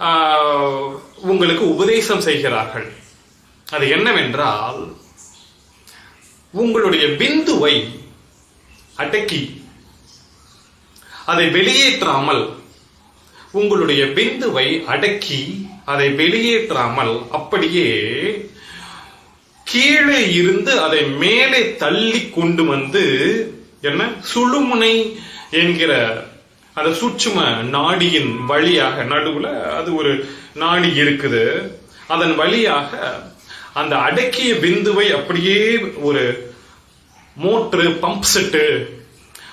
ஆஹ், உங்களுக்கு உபதேசம் செய்கிறார்கள். அது என்னவென்றால் உங்களுடைய பிந்துவை அடக்கி அதை வெளியேற்றாமல் உங்களுடைய பிந்துவை அடக்கி அதை வெளியேற்றாமல் அப்படியே கீழே இருந்து அதை மேலே தள்ளி கொண்டு வந்து என்ன? சுழுமுனை என்கிற அந்த சூட்சும நாடியின் வழியாக நடுவுல அது ஒரு நாடி இருக்குது. அதன் வழியாக அந்த அடக்கிய பிந்துவை அப்படியே ஒரு மோட்ரு பம்ப் செட்டு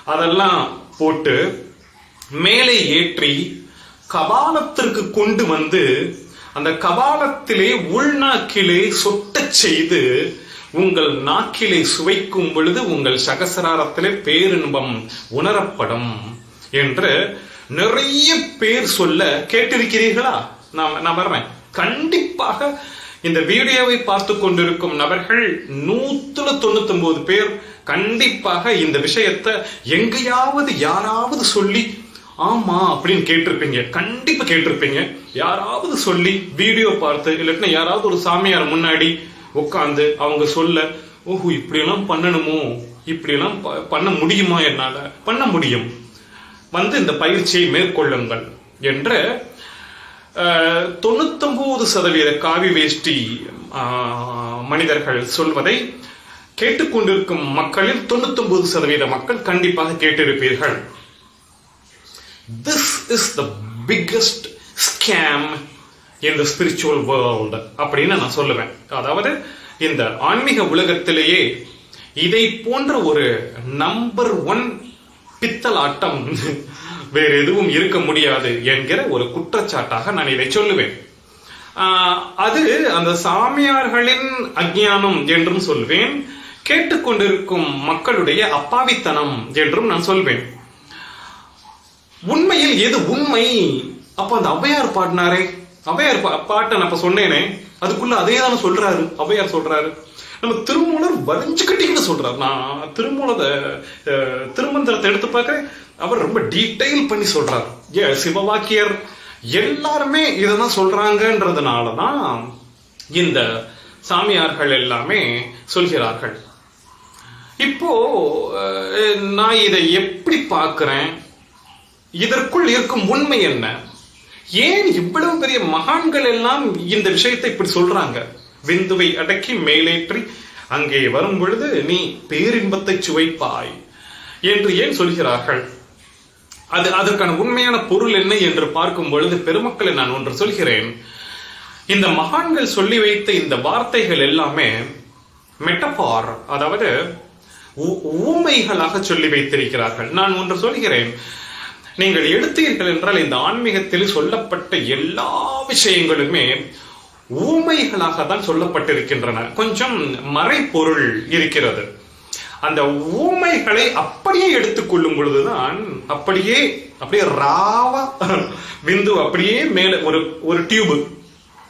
அதெல்லாம் போட்டு மேலே ஏற்றி கபாலத்திற்கு கொண்டு வந்து அந்த கபாலத்திலே உள்நாக்கிலே சொட்டச் செய்து உங்கள் நாக்கிலே சுவைக்கும் பொழுது உங்கள் சகசராரத்திலே பேரின்பம் உணரப்படும். என்று நிறைய பேர் சொல்ல கேட்டிருக்கிறீர்களா? நான் நான் வர்றேன். கண்டிப்பாக இந்த வீடியோவை பார்த்து கொண்டிருக்கும் நபர்கள் நூத்துல தொண்ணூத்தி ஒன்பது பேர் கண்டிப்பாக இந்த விஷயத்த எங்கேயாவது யாராவது சொல்லி ஆமா அப்படின்னு கேட்டிருப்பீங்க. கண்டிப்பா கேட்டிருப்பீங்க. யாராவது சொல்லி வீடியோ பார்த்து இல்லாட்டினா யாராவது ஒரு சாமியார் முன்னாடி உட்காந்து அவங்க சொல்ல ஓஹோ இப்படியெல்லாம் பண்ணணுமோ? இப்படியெல்லாம் ப- பண்ண முடியுமா என்னால? பண்ண முடியும். வந்து இந்த பயிற்சியை மேற்கொள்ளுங்கள் என்று தொண்ணூத்தொன்பது சதவீத காவி வேஷ்டி மனிதர்கள் சொல்வதை கேட்டுக்கொண்டிருக்கும் மக்களில் தொண்ணூத்தொன்பது சதவீத மக்கள் கண்டிப்பாக கேட்டிருப்பீர்கள். This is the biggest scam in the spiritual world அப்படின்னு நான் சொல்லுவேன். அதாவது இந்த ஆன்மீக உலகத்திலேயே இதை போன்ற ஒரு நம்பர் ஒன் பித்தலாட்டம். வேறு எதுவும் இருக்க முடியாது என்கிற ஒரு குற்றச்சாட்டாக நான் இதை சொல்லுவேன். ஆஹ், அது அந்த சாமியார்களின் அஜ்ஞானம் என்றும் சொல்வேன். கேட்டுக்கொண்டிருக்கும் மக்களுடைய அப்பாவித்தனம் என்றும் நான் சொல்வேன். உண்மையில் எது உண்மை? அப்ப அந்த ஔவையார் பாடினாரே. ஔவையார் பா- பாட்டை நான் சொன்னேனே. அதுக்குள்ள அதே தானே சொல்றாரு. ஔவையார் சொல்றாரு. நம்ம திருமூலர் வளைஞ்சு கட்டிக்கிட்டு சொல்றாரு. நான் திருமூலத திருமந்திரத்தை எடுத்து பார்க்க அவர் ரொம்ப டீடைல் பண்ணி சொல்றாரு. ஏ சிவவாக்கியர் எல்லாருமே இதைதான் சொல்றாங்கன்றதுனாலதான் இந்த சாமியார்கள் எல்லாமே சொல்கிறார்கள். இப்போ நான் இதை எப்படி பார்க்கிறேன்? இதற்குள் இருக்கும் உண்மை என்ன? ஏன் இவ்வளவு பெரிய மகான்கள் எல்லாம் இந்த விஷயத்தை இப்படி சொல்றாங்க? விந்துவை அடக்கி மேலேற்றி அங்கே வரும் பொழுது நீ பேரின்பத்தை சுவைப்பாய் என்று ஏன் சொல்கிறார்கள்? அது அதற்கான உண்மையான பொருள் என்ன என்று பார்க்கும் பொழுது பெருமக்களை நான் ஒன்று சொல்கிறேன். இந்த மகான்கள் சொல்லி வைத்த இந்த வார்த்தைகள் எல்லாமே மெட்டபார் அதாவது ஊமைகளாக சொல்லி வைத்திருக்கிறார்கள். நான் ஒன்று சொல்கிறேன். நீங்கள் எடுத்தீர்கள் என்றால் இந்த ஆன்மீகத்தில் சொல்லப்பட்ட எல்லா விஷயங்களுமே ஊமைகளாக தான் சொல்லப்பட்டிருக்கின்றன. கொஞ்சம் மறைப்பொருள் இருக்கிறது. அந்த ஊமைகளை அப்படியே எடுத்துக்கொள்ளும் பொழுதுதான் அப்படியே அப்படியே ராவா விந்து அப்படியே மேல ஒரு ஒரு டியூபு.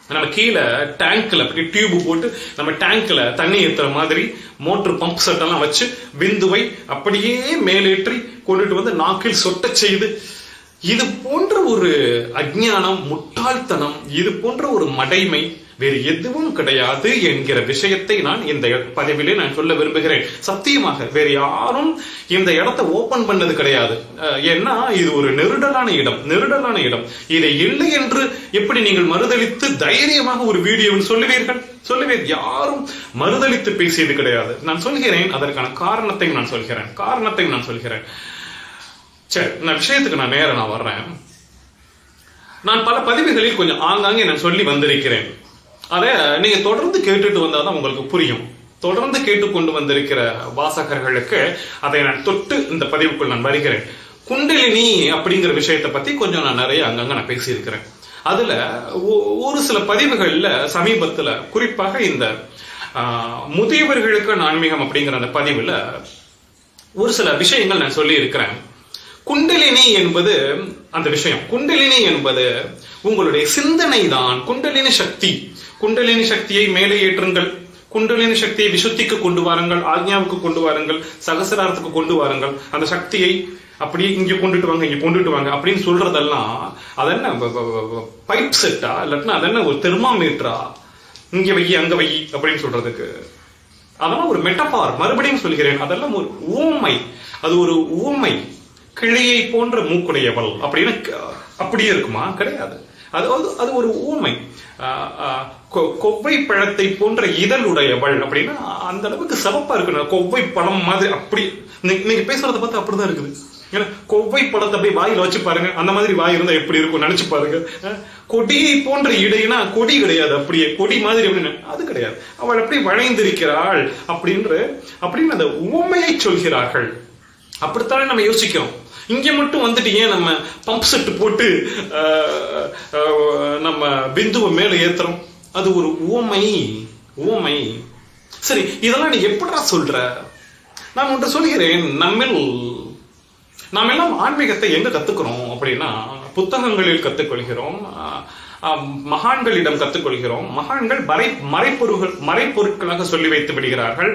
நம்ம கீழே டேங்க்ல அப்படி டியூப் போட்டு நம்ம டேங்க்ல தண்ணி ஏத்துற மாதிரி மோட்டர் பம்ப் செட் எல்லாம் வச்சு விந்துவை அப்படியே மேலேற்றி கொண்டுட்டு வந்து நாக்கில் சொட்ட செய்து இது போன்ற ஒரு அஜ்ஞானம் முட்டாள்தனம் இது போன்ற ஒரு மடைமை வேறு எதுவும் கிடையாது என்கிற விஷயத்தை நான் இந்த பதிவிலே நான் சொல்ல விரும்புகிறேன். சத்தியமாக வேறு யாரும் இந்த இடத்தை ஓபன் பண்ணது கிடையாது. ஏன்னா இது ஒரு நெருடலான இடம் நெருடலான இடம். இதை இல்லை என்று எப்படி நீங்கள் மறுதளித்து தைரியமாக ஒரு வீடியோவில் சொல்லுவீர்கள்? சொல்லுவீர் யாரும் மறுதளித்து பேசியது கிடையாது. நான் சொல்கிறேன் அதற்கான காரணத்தை நான் சொல்கிறேன் காரணத்தை நான் சொல்கிறேன். சரி நான் விஷயத்துக்கு நான் நேரம் நான் வர்றேன். நான் பல பதிவுகளில் கொஞ்சம் ஆங்காங்கே நான் சொல்லி வந்திருக்கிறேன். அதை நீங்க தொடர்ந்து கேட்டுட்டு வந்தாதான் உங்களுக்கு புரியும். தொடர்ந்து கேட்டுக்கொண்டு வந்திருக்கிற வாசகர்களுக்கு அதை நான் தொட்டு இந்த பதிவுக்குள் நான் வருகிறேன். குண்டலினி அப்படிங்கிற விஷயத்தை பத்தி கொஞ்சம் நான் நிறைய அங்கங்க நான் பேசியிருக்கிறேன். அதுல ஒ- ஒரு சில பதிவுகள்ல சமீபத்துல குறிப்பாக இந்த முதியவர்களுக்கு ஆன்மீகம் அப்படிங்கிற அந்த பதிவுல ஒரு சில விஷயங்கள் நான் சொல்லி இருக்கிறேன் குண்டலினி என்பது அந்த விஷயம். குண்டலினி என்பது உங்களுடைய சிந்தனை தான் குண்டலினி சக்தி. குண்டலினி சக்தியை மேலே ஏற்றுங்கள். குண்டலினி சக்தியை விசுத்திக்கு கொண்டு வாருங்கள். ஆக்ஞாவுக்கு கொண்டு வாருங்கள். சகசிராரத்துக்கு கொண்டு வாருங்கள். அந்த சக்தியை அப்படியே இங்க கொண்டுட்டு வாங்க இங்க கொண்டுட்டு வாங்க அப்படின்னு சொல்றதெல்லாம் அதென்ன பைப் செட்டா? இல்லாட்டினா அதென்ன ஒரு தெர்மாமீட்டரா? இங்க வை அங்க வை அப்படின்னு சொல்றதுக்கு. அதெல்லாம் ஒரு மெட்டபார் மறுபடியும் சொல்கிறேன். அதெல்லாம் ஒரு ஊமை அது ஒரு ஊமை கிளியை போன்ற மூக்குடையவள் அப்படின்னு அப்படியே இருக்குமா? கிடையாது. அது அது- அது ஒரு ஊமை. ஆஹ் ஆஹ் கொ- கொவ்வை பழத்தை போன்ற இதழ் உடையவள் அப்படின்னா அந்த அளவுக்கு சிறப்பா இருக்கணும் கொவ்வை பழம் மாதிரி அப்படி நீங்க பேசுறத பார்த்து அப்படிதான் இருக்குது. ஏன்னா கொவ்வை பழத்தை அப்படியே வாயில வச்சு பாருங்க. அந்த மாதிரி வாய் இருந்தா எப்படி இருக்கும் நினைச்சு பாருங்க. கொடியை போன்ற இடைனா கொடி கிடையாது அப்படியே. கொடி மாதிரி அப்படின்னு அது கிடையாது. அவள் அப்படி வளைந்திருக்கிறாள் அப்படின்ற அப்படின்னு அந்த உவமையை சொல்கிறார்கள். அப்படித்தானே நம்ம யோசிக்கிறோம். இங்கே மட்டும் வந்துட்டு ஏன் நம்ம பம்ப் செட் போட்டு நம்ம பிந்துவை மேலே ஏத்துறோம்? அது ஒரு ஓமை ஓமை சரி இதெல்லாம் நீ எப்படா சொல்ற? நான் ஒன்று சொல்கிறேன் நம்மில் நாம் எல்லாம் ஆன்மீகத்தை எங்க கத்துக்கிறோம் அப்படின்னா புத்தகங்களில் கத்துக்கொள்கிறோம் மகான்களிடம் கத்துக்கொள்கிறோம். மகான்கள் மறை மறைப்பொருள்கள் மறைப்பொருட்களாக சொல்லி வைத்து விடுகிறார்கள்.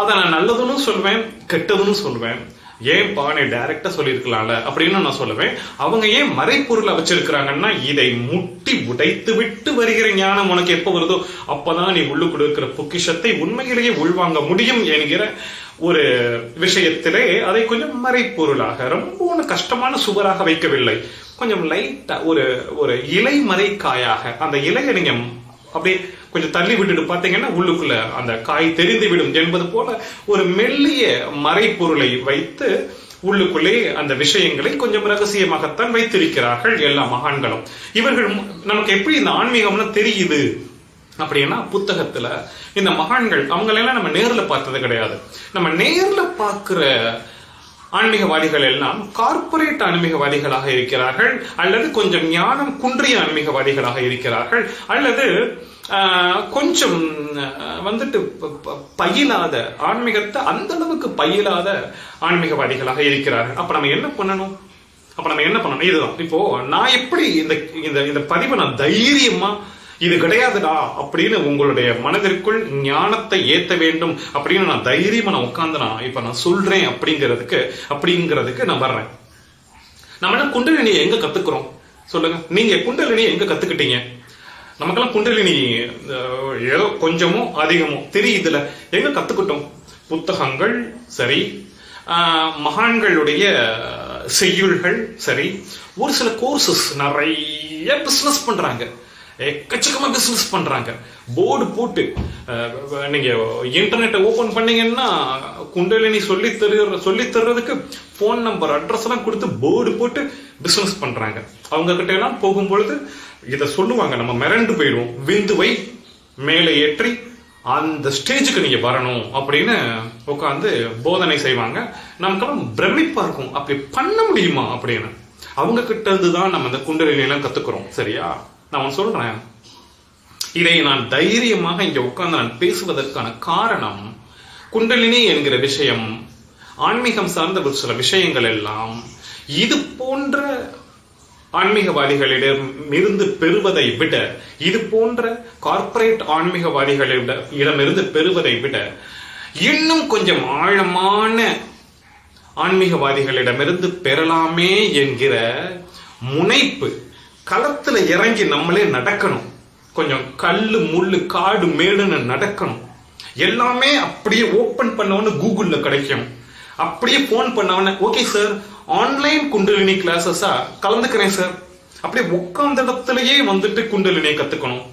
அதை நான் நல்லதுன்னு சொல்வேன் கெட்டதுன்னு சொல்வேன். ஏன் பானை டைரக்டா சொல்லியிருக்கலாம்ல அப்படின்னு நான் சொல்லுவேன். அவங்க ஏன் மறைப்பொருளை வச்சிருக்கிறாங்கன்னா இதை முட்டி உடைத்து விட்டு வருகிற ஞானம் உனக்கு எப்ப வருதோ அப்பதான் நீ உள்ளுக்குள்ள இருக்கிற பொக்கிஷத்தை உண்மையிலேயே உள்வாங்க முடியும் என்கிற ஒரு விஷயத்திலே அதை கொஞ்சம் மறைப்பொருளாக ரொம்ப கஷ்டமான சுவராக வைக்கவில்லை. கொஞ்சம் லைட்டா ஒரு ஒரு இலை மறைக்காயாக அந்த இலையை நீங்க அப்படியே கொஞ்சம் தள்ளி விட்டுட்டு பார்த்தீங்கன்னா உள்ளுக்குள்ள அந்த காய் தெரிந்து விடும் என்பது போல ஒரு மெல்லிய மறைப்பொருளை வைத்து உள்ளுக்குள்ளே அந்த விஷயங்களை கொஞ்சம் ரகசியமாகத்தான் வைத்திருக்கிறார்கள் எல்லா மகான்களும். இவர்கள் நமக்கு எப்படி இந்த ஆன்மீகம்லாம் தெரியுது? அப்படின்னா புத்தகத்துல இந்த மகான்கள் அவங்களெல்லாம் நம்ம நேர்ல பார்த்தது கிடையாது. நம்ம நேர்ல பார்க்கிற ஆன்மீகவாதிகள் எல்லாம் கார்ப்பரேட் ஆன்மீகவாதிகளாக இருக்கிறார்கள் அல்லது கொஞ்சம் ஞானம் குன்றிய ஆன்மீகவாதிகளாக இருக்கிறார்கள் அல்லது கொஞ்சம் வந்துட்டு பயிலாத ஆன்மீகத்தை அந்த அளவுக்கு பயிலாத ஆன்மீகவாதிகளாக இருக்கிறார்கள். அப்ப நம்ம என்ன பண்ணணும்? அப்ப நம்ம என்ன பண்ணணும்? இதுதான். இப்போ நான் எப்படி இந்த இந்த இந்த பதிவை நான் தைரியமா இது கிடையாதுடா அப்படின்னு உங்களுடைய மனதிற்குள் ஞானத்தை ஏத்த வேண்டும் அப்படின்னு நான் தைரியமா நான் உட்காந்து நான் இப்ப நான் சொல்றேன் அப்படிங்கிறதுக்கு அப்படிங்கிறதுக்கு நான் வர்றேன். நம்ம என்ன குண்டலினியை எங்க கத்துக்கிறோம்? சொல்லுங்க. நீங்க குண்டலினியை எங்க கத்துக்கிட்டீங்க? நமக்கெல்லாம் குண்டலினி ஏதோ கொஞ்சமோ அதிகமோ தெரியுதுல. எங்க கத்துக்கிட்டோம்? புத்தகங்கள் சரி. மகான்களுடைய செய்யுள்கள் சரி. ஒரு சில கோர்சஸ் நிறைய பிஸ்னஸ் பண்றாங்க. எக்கச்சக்கமா பிசினஸ் பண்றாங்க. போர்டு போட்டு நீங்கள் நீங்க இன்டர்நெட்டை ஓபன் பண்ணீங்கன்னா குண்டலினி சொல்லி தருகிற சொல்லி தர்றதுக்கு ஃபோன் நம்பர் அட்ரஸ் எல்லாம் கொடுத்து போர்டு போட்டு பிசினஸ் பண்றாங்க. அவங்க கிட்ட எல்லாம் போகும்பொழுது இதை சொல்லுவாங்க நம்ம மிரண்டு போயிடும் விந்துவை மேலே ஏற்றி அந்த ஸ்டேஜுக்கு நீங்க வரணும் அப்படின்னு உட்காந்து போதனை செய்வாங்க. நமக்கெல்லாம் பிரமிப்பா இருக்கும். அப்படி பண்ண முடியுமா அப்படின்னு. அவங்க கிட்ட இருந்துதான் நம்ம இந்த குண்டலினியெல்லாம் கத்துக்கிறோம். சரியா? நான் சொல்றேன். இதை நான் தைரியமாக இங்க உட்கார்ந்து நான் பேசுவதற்கான காரணம் குண்டலினி என்கிற விஷயம் ஆன்மீகம் சார்ந்த ஒரு சில விஷயங்கள் எல்லாம் இது போன்ற ஆன்மீகவாதிகளிடம் இருந்து பெறுவதை விட இது போன்ற கார்ப்பரேட் ஆன்மீகவாதிகளிடம் இடமிருந்து பெறுவதை விட இன்னும் கொஞ்சம் ஆழமான ஆன்மீகவாதிகளிடமிருந்து பெறலாமே என்கிற முனைப்பு களத்துல இறங்கி நம்மளே நடக்கணும். கொஞ்சம் கல்லு முள்ளு காடு மேடுன்னு நடக்கணும். எல்லாமே அப்படியே ஓபன் பண்ணவொன்னு கூகுள்ல கிடைக்கும். அப்படியே போன் பண்ணவன ஓகே சார் ஆன்லைன் குண்டலினி கிளாஸஸா கலந்துக்கிறேன் சார் அப்படியே உட்கார்ந்த இடத்துலயே வந்துட்டு குண்டலினியை கத்துக்கணும்.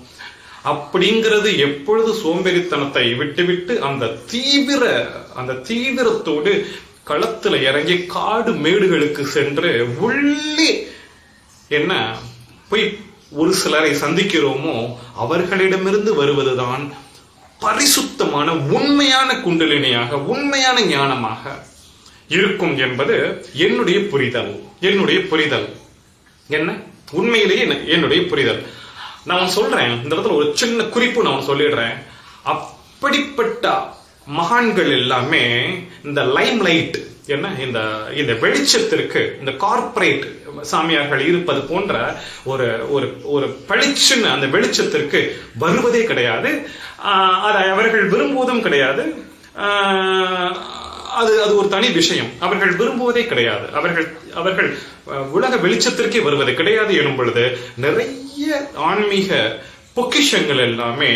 அப்படிங்கிறது எப்பொழுது சோம்பேறித்தனத்தை விட்டுவிட்டு அந்த தீவிர அந்த தீவிரத்தோடு களத்துல இறங்கி காடு மேடுகளுக்கு சென்று உள்ளே என்ன போய் ஒரு சிலரை சந்திக்கிறோமோ அவர்களிடமிருந்து வருவதுதான் பரிசுத்தமான உண்மையான குண்டலினியாக உண்மையான ஞானமாக இருக்கும் என்பது என்னுடைய புரிதல். என்னுடைய புரிதல். என்ன? உண்மையிலேயே என்ன- என்னுடைய புரிதல். நான் சொல்றேன். இந்த இடத்துல ஒரு சின்ன குறிப்பு நான் சொல்லிடுறேன். அப்படிப்பட்ட மகான்கள் எல்லாமே இந்த லைம் லைட் என்ன? இந்த இந்த வெளிச்சத்திற்கு இந்த கார்ப்பரேட் சாமியார்கள் இருப்பது போன்ற ஒரு ஒரு ஒரு பளிச்சுன்னு அந்த வெளிச்சத்திற்கு வருவதே கிடையாது. அதை அவர்கள் விரும்புவதும் கிடையாது. அது அது ஒரு தனி விஷயம். அவர்கள் விரும்புவதே கிடையாது. அவர்கள் அவர்கள் உலக வெளிச்சத்திற்கே வருவது கிடையாது எனும் பொழுது நிறைய ஆன்மீக பொக்கிஷங்கள் எல்லாமே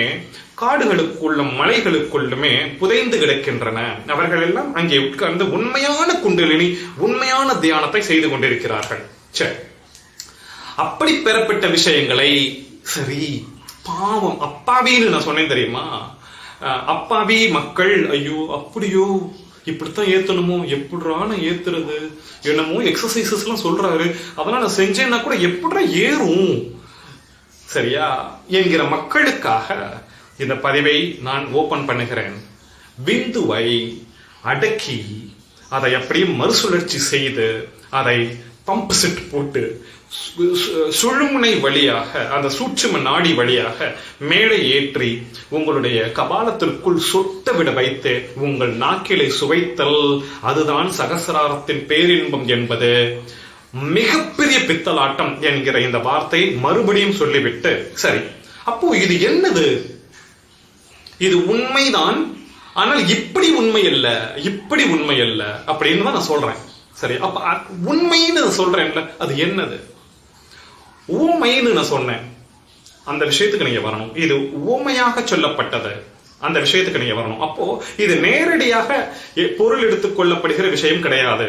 காடுகளுக்குள்ளும் மலைகளுக்குள்ளுமே புதைந்து கிடக்கின்றன. அவர்கள் எல்லாம் அங்கே உட்கார்ந்து உண்மையான குண்டலினி உண்மையான தியானத்தை செய்து கொண்டிருக்கிறார்கள். சரி அப்படி பெறப்பட்ட விஷயங்களை சரி பாவம் அப்பாவின்னு நான் சொன்னேன் தெரியுமா? அஹ் அப்பாவி மக்கள் ஐயோ அப்படியோ இப்படித்தான் ஏத்தணுமோ? எப்படிரா நான் ஏத்துறது? என்னமோ எக்ஸசைசஸ் எல்லாம் சொல்றாரு. அதெல்லாம் நான் செஞ்சேன்னா கூட எப்படா ஏறும்? சரியா? என்கிற மக்களுக்காக இந்த பதிவை நான் ஓபன் பண்ணுகிறேன். பிந்துவை அடக்கி அதை அப்படியே மறுசுழற்சி செய்து அதை பம்ப் செட் போட்டு சுழுமுனை வழியாக அந்த சூட்சும நாடி வழியாக மேலே ஏற்றி உங்களுடைய கபாலத்திற்குள் சொட்ட விட வைத்து உங்கள் நாக்கிலை சுவைத்தல். அதுதான் சகசிராரத்தின் பேரின்பம் என்பது. மிகப்பெரிய பித்தலாட்டம் என்கிற இந்த வார்த்தை மறுபடியும் சொல்லிவிட்டு சரி அப்போ இது என்னது? இது உண்மைதான் ஆனால் இப்படி உண்மை அல்ல இப்படி உண்மை அல்ல அப்படின்னு தான் நான் சொல்றேன். சரி அப்ப உண்மைன்னு சொல்றேன்ல அது என்னது? ஊமைன்னு நான் சொன்னேன். அந்த விஷயத்துக்கு நீங்க வரணும். இது ஊமையாக சொல்லப்பட்டது. அந்த விஷயத்துக்கு நீங்க வரணும். அப்போ இது நேரடியாக எ- பொருள் எடுத்துக் கொள்ளப்படுகிற விஷயம் கிடையாது.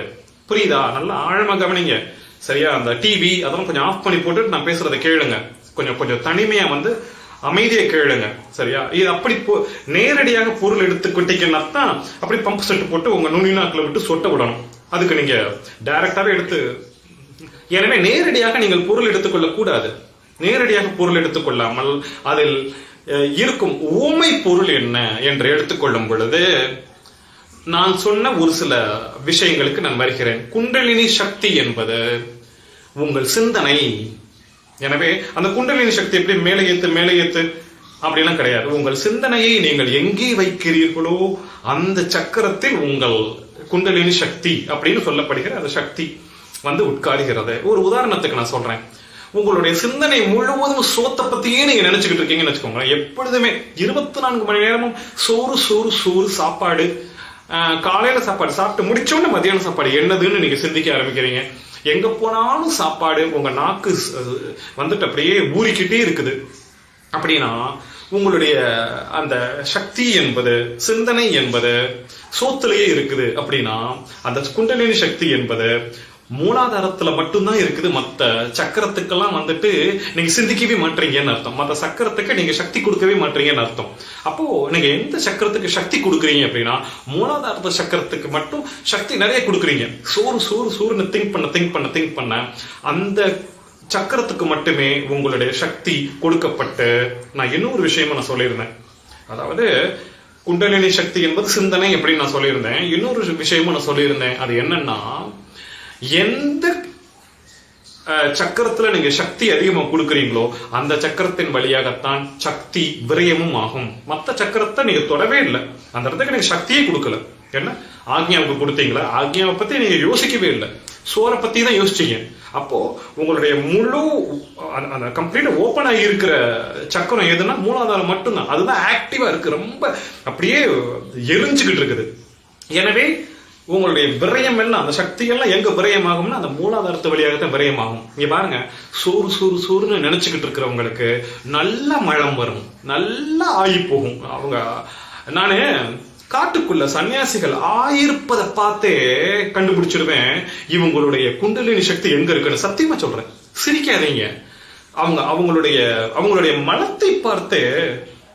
புரியுதா? நல்லா ஆழமா கவனிங்க. சரியா? அந்த டிவி அதெல்லாம் கொஞ்சம் ஆஃப் பண்ணி போட்டுட்டு நான் பேசுறதை கேளுங்க. கொஞ்சம் கொஞ்சம் தனிமையா வந்து அமைதியை கேளுங்க. சரியா? இது அப்படி நேரடியாக பொருள் எடுத்துக்கிட்டீங்கன்னா தான் அப்படி பம்ப் செட்டு போட்டு உங்க நுனி நாக்குல விட்டு சொட்ட விடணும். அதுக்கு நீங்க டைரக்டாவே எடுத்து எனவே நேரடியாக நீங்கள் பொருள் எடுத்துக்கொள்ள கூடாது. நேரடியாக பொருள் எடுத்துக்கொள்ளாமல் அதில் இருக்கும் ஊமை பொருள் என்ன என்று எடுத்துக்கொள்ளும் பொழுது நான் சொன்ன ஒரு சில விஷயங்களுக்கு நான் வருகிறேன். குண்டலினி சக்தி என்பது உங்கள் சிந்தனை. எனவே அந்த குண்டலினி சக்தி எப்படி மேலே ஏத்து மேலே ஏத்து? அப்படிலாம் கிடையாது. உங்கள் சிந்தனையை நீங்கள் எங்கே வைக்கிறீர்களோ அந்த சக்கரத்தில் உங்கள் குண்டலினி சக்தி அப்படின்னு சொல்லப்படுகிற அந்த சக்தி. வந்து உட்காருகிறது. ஒரு உதாரணத்துக்கு நான் சொல்றேன். உங்களுடைய சிந்தனை முழுவதும் சோத்தை பத்தியே நீங்க நினைச்சுக்கிட்டு இருக்கீங்கன்னு வச்சுக்கோங்களேன். எப்பொழுதுமே இருபத்தி நான்கு மணி நேரமும் சோறு சோறு சோறு சாப்பாடு ஆஹ், காலையில சாப்பாடு சாப்பிட்டு முடிச்சோன்னு மத்தியான சாப்பாடு என்னதுன்னு நீங்க சிந்திக்க ஆரம்பிக்கிறீங்க. எங்க போனாலும் சாப்பாடு உங்க நாக்கு வந்துட்டு அப்படியே ஊறிக்கிட்டே இருக்குது. அப்படின்னா உங்களுடைய அந்த சக்தி என்பது சிந்தனை என்பது சோத்திலேயே இருக்குது. அப்படின்னா அந்த குண்டலினி சக்தி என்பது மூலாதாரத்துல மட்டும்தான் இருக்குது. மத்த சக்கரத்துக்கெல்லாம் வந்துட்டு நீங்க சிந்திக்கவே மாட்டீங்கன்னு அர்த்தம். மத்த சக்கரத்துக்கு நீங்க சக்தி கொடுக்கவே மாட்டீங்கன்னு அர்த்தம். அப்போ நீங்க எந்த சக்கரத்துக்கு சக்தி கொடுக்குறீங்க அப்படின்னா மூலாதாரத்த சக்கரத்துக்கு மட்டும் சக்தி நிறைய கொடுக்குறீங்க. சோறு சோறு சோறுன்னு திங்க் பண்ண திங்க் பண்ண திங்க் பண்ண அந்த சக்கரத்துக்கு மட்டுமே உங்களுடைய சக்தி கொடுக்கப்பட்டு நான் இன்னொரு விஷயமா நான் சொல்லியிருந்தேன். அதாவது குண்டலினி சக்தி என்பது சிந்தனை அப்படின்னு நான் சொல்லியிருந்தேன். இன்னொரு விஷயமும் நான் சொல்லியிருந்தேன். அது என்னன்னா எந்த சக்கரத்துல நீங்க சக்தி அதிகமா கொடுக்குறீங்களோ அந்த சக்கரத்தின் வழியாகத்தான் சக்தி விரயமும் ஆகும். மத்த சக்கரத்தை நீங்க தொடவே இல்லை. அந்த இடத்துக்கு நீங்க சக்தியே கொடுக்கல. என்ன? ஆக்ஞாவுக்கு கொடுத்தீங்களா? ஆக்ஞாவை பத்தி நீங்க யோசிக்கவே இல்லை. சோரை பத்தி தான் யோசிச்சீங்க. அப்போ உங்களுடைய முழு அந்த- அந்த கம்ப்ளீட் ஓப்பன் ஆகி இருக்கிற சக்கரம் எதுன்னா மூலாதாரம் மட்டும்தான். அதுதான் ஆக்டிவா இருக்கு. ரொம்ப அப்படியே எரிஞ்சுக்கிட்டு இருக்குது. எனவே உங்களுடைய விரயம் எல்லாம் அந்த சக்தி எல்லாம் எங்க விரயமாகும்னா அந்த மூலாதாரத்து வழியாகத்தான் விரயமாகும். நீங்க பாருங்க சோறு சோறு சோறுன்னு நினைச்சுக்கிட்டு இருக்கிறவங்களுக்கு நல்ல மழம் வரும். நல்லா ஆகி போகும் அவங்க நானு காட்டுக்குள்ள சன்னியாசிகள் ஆயிருப்பதை பார்த்தே கண்டுபிடிச்சிருவேன் இவங்களுடைய குண்டலினி சக்தி எங்க இருக்குன்னு சத்தியமா சொல்றேன். சிரிக்காதீங்க. அவங்க அவங்களுடைய அவங்களுடைய மனத்தை பார்த்தே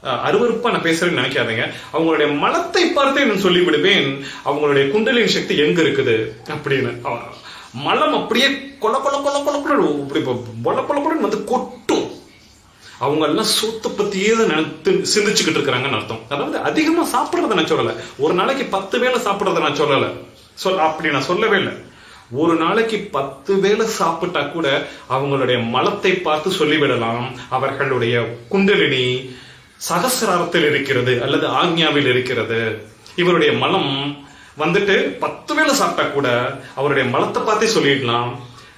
அஹ், அருவருப்பா நான் பேசுறேன்னு நினைக்காதீங்க. அவங்களுடைய மலத்தை பார்த்தே நான் சொல்லி விடுவேன் அவங்களுடைய குண்டலின் சக்தி எங்க இருக்குது? அப்படின்னு. மலம் அப்படியே கொல கொல கொல கொல கொல இப்படி பொல பொல பொலன்னு வந்து கொட்டும். அவங்க எல்லாம் சொத்தை பத்தியே தான் நினைத்து சிந்திச்சுக்கிட்டு இருக்கிறாங்கன்னு அர்த்தம். அதாவது அதிகமா சாப்பிடுறத நான் சொல்லல. ஒரு நாளைக்கு பத்து வேளை சாப்பிடுறத நான் சொல்லல. சொல் அப்படி நான் சொல்லவே இல்லை. ஒரு நாளைக்கு பத்து வேளை சாப்பிட்டா கூட அவங்களுடைய மலத்தை பார்த்து சொல்லிவிடலாம். அவர்களுடைய குண்டலினி சகசிராரத்தில் இருக்கிறது அல்லது ஆக்ஞாவில் இருக்கிறது. இவருடைய மலம் வந்துட்டு பத்து வேளை சாப்பிட்டா கூட அவருடைய மலத்தை பார்த்தே சொல்லிடலாம்.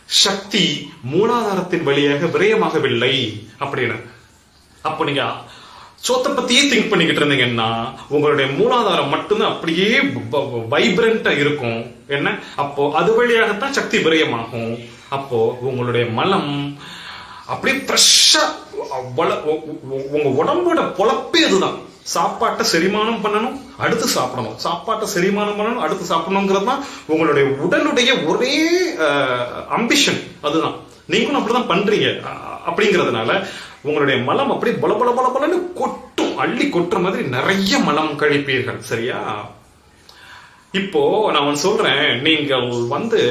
சக்தி மூலாதாரத்தின் வழியாக விரயமாகவில்லை அப்படின்னு. அப்ப நீங்க சோத்தை பத்தியே திங்க் பண்ணிக்கிட்டு இருந்தீங்கன்னா உங்களுடைய மூலாதாரம் மட்டும்தான் அப்படியே வைப்ரண்டா இருக்கும். என்ன? அப்போ அது வழியாகத்தான் சக்தி விரயமாகும். அப்போ உங்களுடைய மலம் அப்படியே ஃப்ரெஷ்ஷா உங்க உடம்போட பொழப்பே அதுதான் சாப்பாட்டை செரிமானம் பண்ணணும் அடுத்து சாப்பிடணும். சாப்பாட்டை செரிமானம் பண்ணணும் அடுத்து சாப்பிடணுங்கிறது தான் உங்களுடைய உடலுடைய ஒரே அம்பிஷன் அதுதான். நீங்களும் அப்படிதான் பண்றீங்க. அப்படிங்கிறதுனால உங்களுடைய மலம் அப்படி பல பல பல பலன்னு கொட்டும். அள்ளி கொட்டுற மாதிரி நிறைய மலம் கழிப்பீர்கள். சரியா? இப்போ நான் சொல்றேன். நீங்கள் வந்து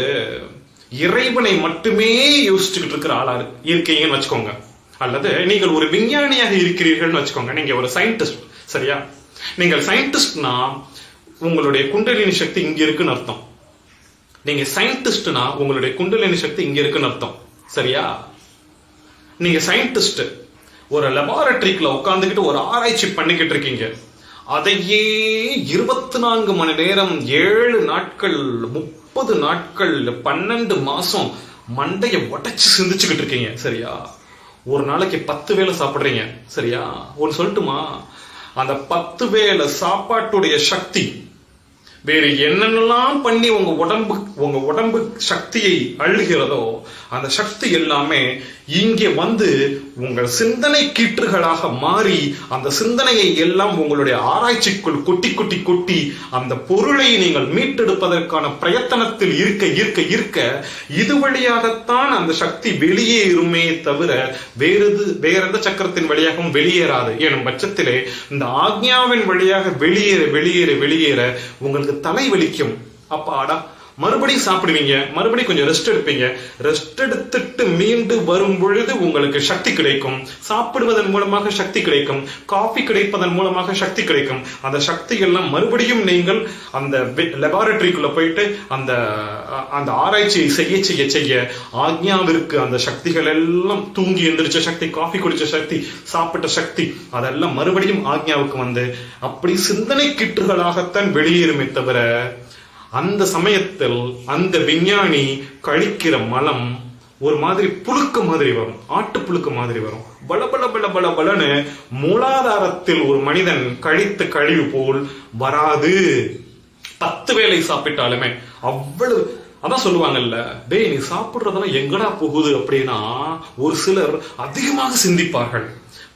இறைவனை மட்டுமே யோசிச்சுக்கிட்டு இருக்கிற ஆளா இருக்கீங்கன்னு வச்சுக்கோங்க. அல்லது நீங்கள் ஒரு விஞ்ஞானியாக இருக்கிறீர்கள்னு வச்சுக்கோங்க. நீங்க ஒரு சயின்டிஸ்ட் சரியா? நீங்கள் சயின்டிஸ்ட்னா உங்களுடைய குண்டலினி சக்தி இங்க இருக்குன்னு அர்த்தம். நீங்க சயின்டிஸ்ட்னா உங்களுடைய குண்டலினி சக்தி இங்க இருக்குன்னு அர்த்தம். சரியா? நீங்க சயின்டிஸ்ட் ஒரு லெபார்டரிக்குள்ள உட்காந்துக்கிட்டு ஒரு ஆராய்ச்சி பண்ணிக்கிட்டு இருக்கீங்க. அதையே இருபத்தி நான்கு மணி நேரம் ஏழு நாட்கள் முப்பது முப்பது நாட்கள் பன்னெண்டு மாசம் மண்டையை உடைச்சு சிந்திச்சுக்கிட்டு இருக்கீங்க சரியா? ஒரு நாளைக்கு பத்து வேளை சாப்பிடுறீங்க சரியா? ஒன்று சொல்லட்டுமா? அந்த பத்து வேளை சாப்பாட்டுடைய சக்தி வேறு என்னென்னலாம் பண்ணி உங்க உடம்பு உங்க உடம்பு சக்தியை அழுகிறதோ அந்த சக்தி எல்லாமே இங்கே வந்து உங்கள் சிந்தனை கீற்றுகளாக மாறி அந்த சிந்தனையை எல்லாம் உங்களுடைய ஆராய்ச்சிக்குள் கொட்டி கொட்டி கொட்டி அந்த பொருளை நீங்கள் மீட்டெடுப்பதற்கான பிரயத்தனத்தில் இருக்க இருக்க இருக்க இது வழியாகத்தான் அந்த சக்தி வெளியேறுமே தவிர வேறு வேற எந்த சக்கரத்தின் வழியாகவும் வெளியேறாது. எனும் பட்சத்திலே இந்த ஆக்ஞாவின் வழியாக வெளியேற வெளியேற வெளியேற உங்களுக்கு തലൈവലിക്കും അപ്പാട மறுபடியும் சாப்பிடுவீங்க மறுபடியும் கொஞ்சம் ரெஸ்ட் எடுப்பீங்க. ரெஸ்ட் எடுத்துட்டு மீண்டு வரும் பொழுது உங்களுக்கு சக்தி கிடைக்கும். சாப்பிடுவதன் மூலமாக சக்தி கிடைக்கும். காஃபி கிடைப்பதன் மூலமாக சக்தி கிடைக்கும். அந்த சக்தி எல்லாம் மறுபடியும் நீங்கள் அந்த லெபார்டரிக்குள்ள போயிட்டு அந்த அந்த ஆராய்ச்சியை செய்ய செய்ய செய்ய ஆக்ஞாவிற்கு அந்த சக்திகள் எல்லாம் தூங்கி எந்திரிச்ச சக்தி காஃபி குடிச்ச சக்தி சாப்பிட்ட சக்தி அதெல்லாம் மறுபடியும் ஆக்ஞாவுக்கு வந்து அப்படி சிந்தனை கிட்டுகளாகத்தான் வெளியேறுமே தவிர அந்த சமயத்தில் அந்த விஞ்ஞானி கழிக்கிற மலம் ஒரு மாதிரி புழுக்க மாதிரி வரும். ஆட்டு புழுக்க மாதிரி வரும். பல பல பல பல பலன்னு மூலாதாரத்தில் ஒரு மனிதன் கழித்த கழிவு போல் வராது. பத்து வேளை சாப்பிட்டாலுமே அவ்வளவு அதான் சொல்லுவாங்கல்ல டேய் நீ சாப்பிடுறதெல்லாம் எங்கடா போகுது? அப்படின்னா ஒரு சிலர் அதிகமாக சிந்திப்பார்கள்.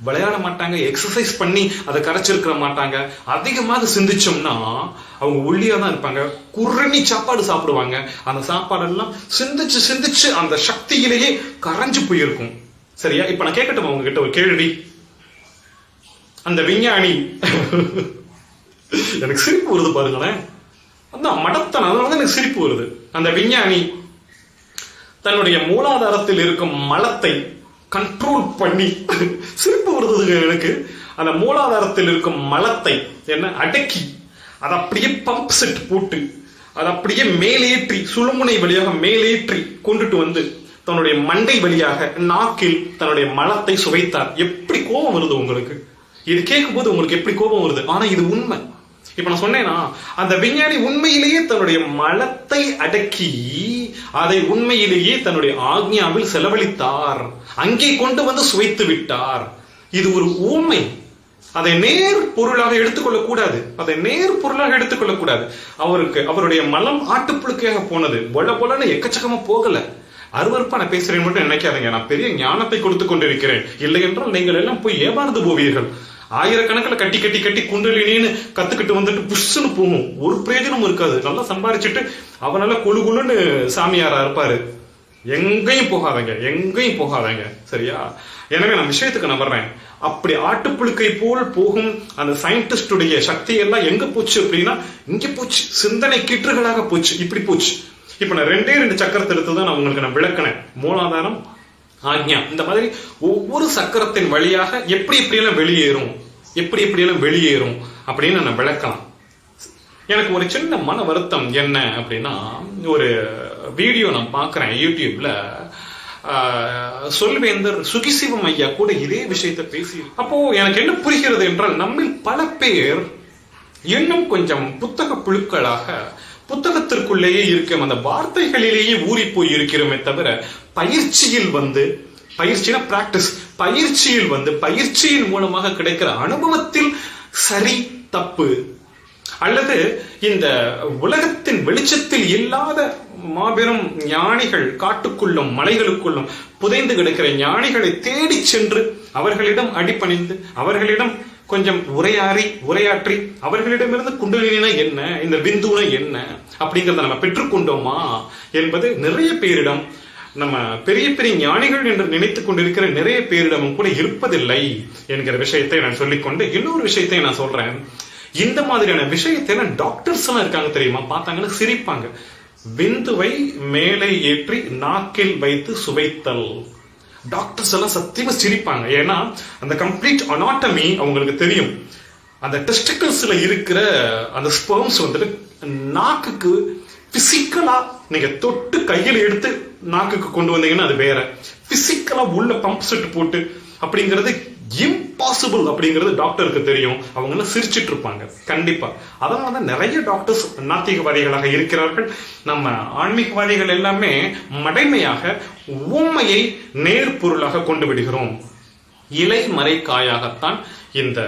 விளையாட மாட்டாங்க எக்ஸசைஸ் பண்ணி அதை கரைச்சிருக்கிற மாட்டாங்க. அதிகமாக சிந்திச்சோம்னா அவங்க ஒல்லியா தான் இருப்பாங்க. குரணி சாப்பாடு சாப்பிடுவாங்க. அந்த சாப்பாடெல்லாம் சிந்திச்சு சிந்திச்சு அந்த சக்தியிலேயே கரைஞ்சு போயிருக்கும். சரியா? இப்ப நான் கேட்கட்டுமா உங்ககிட்ட ஒரு கேள்வி? அந்த விஞ்ஞானி. எனக்கு சிரிப்பு வருது பாருங்களேன். அதான் மடத்தன் அதனால எனக்கு சிரிப்பு வருது. அந்த விஞ்ஞானி தன்னுடைய மூலாதாரத்தில் இருக்கும் மலத்தை கண்ட்ரோல் பண்ணி. சிரிப்பு வருதுங்க எனக்கு. அந்த மூலாதாரத்தில் இருக்கும் மலத்தை என்ன அடக்கி அதை அப்படியே பம்ப் செட் போட்டு அதை அப்படியே மேலேற்றி சுழுமுனை வழியாக மேலேற்றி கொண்டுட்டு வந்து தன்னுடைய மண்டை வழியாக நாக்கில் தன்னுடைய மலத்தை சுவைத்தார். எப்படி கோபம் வருது உங்களுக்கு? இது கேட்கும் போது உங்களுக்கு எப்படி கோபம் வருது? ஆனா இது உண்மை. இப்ப நான் சொன்னேனா அந்த விஞ்ஞானி உண்மையிலேயே தன்னுடைய மலத்தை அடக்கி அதை உண்மையிலேயே தன்னுடைய ஆக்ஞாவில் செலவழித்தார். அங்கே கொண்டு வந்து சுவைத்து விட்டார். இது ஒரு ஊமை. அதை நேர் பொருளாக எடுத்துக்கொள்ள கூடாது. அதை நேர் பொருளாக எடுத்துக்கொள்ள கூடாது. அவருக்கு அவருடைய மலம் ஆட்டுப்புழுக்கையாக போனது. பொல பொலன்னு எக்கச்சக்கமா போகல. அருவறுப்பா நான் பேசுறேன் மட்டும் நினைக்காதீங்க. நான் பெரிய ஞானத்தை கொடுத்து கொண்டிருக்கிறேன். இல்லை என்றால் நீங்கள் எல்லாம் போய் ஏமாந்து போவீர்கள். ஆயிரக்கணக்கில் கட்டி கட்டி கட்டி குண்டலினின்னு கத்துக்கிட்டு வந்துட்டு புஷ்ஷுன்னு போகும். ஒரு பிரயோஜனமும் இருக்காது. நல்லா சம்பாரிச்சுட்டு அவனால குழு குழுன்னு சாமியாரா இருப்பாரு. எங்கேயும் போகாதங்க. எங்கேயும் போகாதங்க. சரியா? எனவே நான் விஷயத்துக்கு நான் வர்றேன். அப்படி ஆட்டுப்புழுக்கை போல் போகும் அந்த சயின்டிஸ்டுடைய சக்தி எல்லாம் எங்க போச்சு அப்படின்னா இங்க போச்சு. சிந்தனை கீற்றுகளாக போச்சு. இப்படி போச்சு. இப்ப நான் ரெண்டே ரெண்டு சக்கரத்தை எடுத்து தான் நான் உங்களுக்கு நான் விளக்கினேன். மூலாதாரம் ஆக்ஞா. இந்த மாதிரி ஒவ்வொரு சக்கரத்தின் வழியாக எப்படி எப்படியெல்லாம் வெளியேறும் எப்படி எப்படியெல்லாம் வெளியேறும் அப்படின்னு நான் விளக்கலாம். எனக்கு ஒரு சின்ன மன வருத்தம் என்ன அப்படின்னா ஒரு வீடியோ நான் பார்க்குறேன் யூடியூப்ல. ஆஹ், சொல்வேந்தர் சுகிசிவம் ஐயா கூட இதே விஷயத்தை பேசி அப்போ எனக்கு என்ன புரிகிறது என்றால் நம்மில் பல பேர் இன்னும் கொஞ்சம் புத்தக புழுக்களாக புத்தகத்திற்குள்ளேயே இருக்கும். அந்த வார்த்தைகளிலேயே ஊறி போய் இருக்கிறோமே தவிர பயிற்சியில் வந்து பயிற்சினா பிராக்டிஸ் பயிற்சியில் வந்து பயிற்சியின் மூலமாக கிடைக்கிற அனுபவத்தில் சரி தப்பு அல்லது இந்த உலகத்தின் வெளிச்சத்தில் இல்லாத மாபெரும் ஞானிகள் காட்டுக்குள்ளும் மலைகளுக்குள்ளும் புதைந்து கிடக்கிற ஞானிகளை தேடி சென்று அவர்களிடம் அடிப்பணிந்து அவர்களிடம் கொஞ்சம் உரையாறி உரையாற்றி அவர்களிடமிருந்து குண்டலினா என்ன இந்த விந்துனா என்ன அப்படிங்கிறத நம்ம பெற்றுக்கொண்டோமா என்பது நிறைய பேரிடம் நம்ம பெரிய பெரிய ஞானிகள் என்று நினைத்துக் கொண்டிருக்கிற நிறைய பேரிடமும் கூட இருப்பதில்லை என்கிற விஷயத்தை நான் சொல்லிக்கொண்டு இன்னொரு விஷயத்தை நான் சொல்றேன். இந்த மாதிரியான விஷயத்தை எல்லாம் டாக்டர்ஸ் எல்லாம் இருக்காங்க தெரியுமா? பார்த்தாங்கன்னா சிரிப்பாங்க. விந்துவை மேலே ஏற்றி நாக்கில் வைத்து சுவைத்தல். டாக்டர்ஸ் எல்லாம் சத்தியமா சிரிப்பாங்க. ஏன்னா அந்த கம்ப்ளீட் அனாட்டமி அவங்களுக்கு தெரியும். அந்த டெஸ்டிக்கல்ஸ்ல இருக்கிற அந்த ஸ்பெர்ம்ஸ் வந்துட்டு நாக்குக்கு பிசிக்கலா நீங்க தொட்டு கையில எடுத்து நாக்குக்கு கொண்டு வந்தீங்கன்னா அது வேற. பிசிக்கலா உள்ள பம்ப் செட் போட்டு அப்படிங்கிறது இம்பாசிபிள் அப்படிங்கிறது டாக்டருக்கு தெரியும். அவங்க எல்லாம் சிரிச்சிட்டு இருப்பாங்க. கண்டிப்பா. அதனால தான் நிறைய டாக்டர்ஸ் நாத்திகவாதிகளாக இருக்கிறார்கள். நம்ம ஆன்மீகவாதிகள் எல்லாமே மடைமையாக உண்மையை நேர்பொருளாக கொண்டு விடுகிறோம். இலை மறைக்காயாகத்தான் இந்த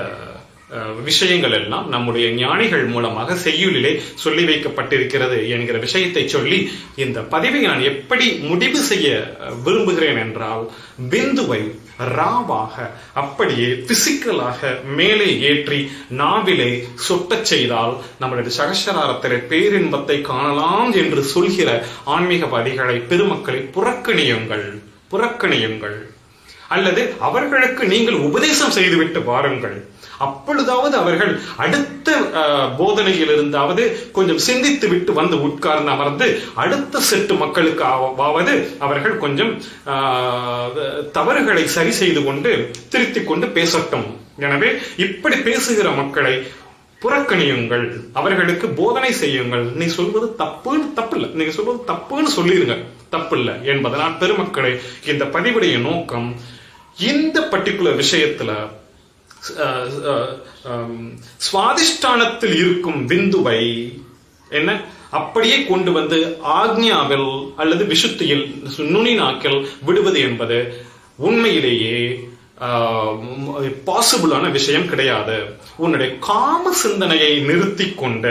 விஷயங்கள் எல்லாம் நம்முடைய ஞானிகள் மூலமாக செய்யுளிலே சொல்லி வைக்கப்பட்டிருக்கிறது என்கிற விஷயத்தை சொல்லி இந்த பதிவை நான் எப்படி முடிவு செய்ய விரும்புகிறேன் என்றால் பிந்துவை ராவாக அப்படியே பிசிக்கலாக மேலே ஏற்றி நாவிலே சொட்டச் செய்தால் நம்மளுடைய சகசராரத்திலே பேரின்பத்தை காணலாம் என்று சொல்கிற ஆன்மீகவாதிகளை பெருமக்களை புறக்கணியுங்கள் புறக்கணியுங்கள். அல்லது அவர்களுக்கு நீங்கள் உபதேசம் செய்துவிட்டு வாருங்கள். அப்பொழுதாவது அவர்கள் அடுத்த போதனையிலிருந்தாவது கொஞ்சம் சிந்தித்து விட்டு வந்து உட்கார்ந்து அமர்ந்து அடுத்த செட்டு மக்களுக்கு ஆவது அவர்கள் கொஞ்சம் தவறுகளை சரி செய்து கொண்டு திருத்திக் கொண்டு பேசட்டும். எனவே இப்படி பேசுகிற மக்களை புறக்கணியுங்கள். அவர்களுக்கு போதனை செய்யுங்கள். நீ சொல்வது தப்புன்னு தப்பு இல்லை நீங்க சொல்வது தப்புன்னு சொல்லிடுங்க தப்பு இல்லை என்பதனால் பெருமக்களை இந்த பதிவுடைய நோக்கம் இந்த பர்டிகுலர் விஷயத்துல சுவாதிஷ்டானத்தில் இருக்கும் விந்துவை என்ன? அப்படியே கொண்டு வந்து ஆக்ஞாவில் அல்லது விசுத்தியில் நுனி நாக்கில் விடுவது என்பது உண்மையிலேயே பாசிபிளான விஷயம் கிடையாது. உன்னுடைய காம சிந்தனையை நிறுத்தி கொண்ட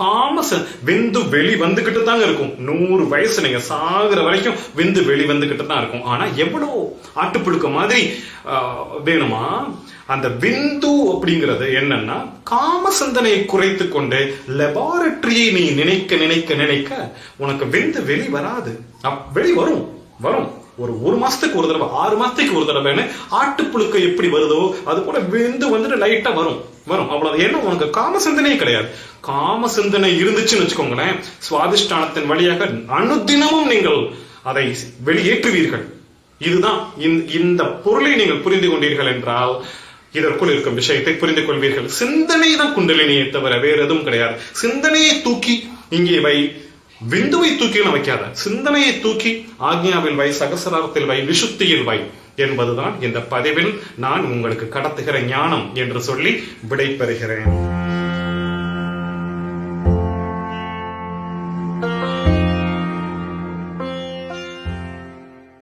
காம விந்து வெளி வந்துகிட்டு தாங்க இருக்கும். நூறு வயசு நீங்க சாகுற வரைக்கும் விந்து வெளி வந்துகிட்டு தான் இருக்கும். ஆனா எவ்வளவு ஆட்டுப்பிடுக்க மாதிரி வேணுமா? அந்த விந்து அப்படிங்கிறது என்னன்னா காம சிந்தனையை குறைத்து கொண்டு லெபார்டரியை நீ நினைக்க நினைக்க நினைக்க உனக்கு விந்து வெளி வராது. அப்- வெளி வரும். வரும். ஒரு ஒரு மாசத்துக்கு ஒரு தடவை ஆறு மாசத்துக்கு ஒரு தடவைன்னு ஆட்டுப்புழுக்க எப்படி வருதோ அது போல விந்து வந்துட்டு லைட்டா வரும். வரும். அவ்வளவு. ஏன்னா உனக்கு காம சிந்தனையே கிடையாது. காம சிந்தனை இருந்துச்சுன்னு வச்சுக்கோங்களேன் சுவாதிஷ்டானத்தின் வழியாக அனுதினமும் நீங்கள் அதை வெளியேற்றுவீர்கள். இதுதான் இந்த பொருளை நீங்கள் புரிந்து கொண்டீர்கள் என்றால் இதற்குள் இருக்கும் விஷயத்தை புரிந்து கொள்வீர்கள் சிந்தனை தான் குண்டலினியை தவிர வேறு எதுவும் கிடையாது. சிந்தனையை தூக்கி இங்கே வை. விந்துவை தூக்கின்னு வைக்காத. சிந்தனையை தூக்கி ஆக்ஞாவில் வை சகசராரத்தில் வை விசுத்தியில் வை என்பதுதான் இந்த பதிவில் நான் உங்களுக்கு கடத்துகிற ஞானம் என்று சொல்லி விடை பெறுகிறேன்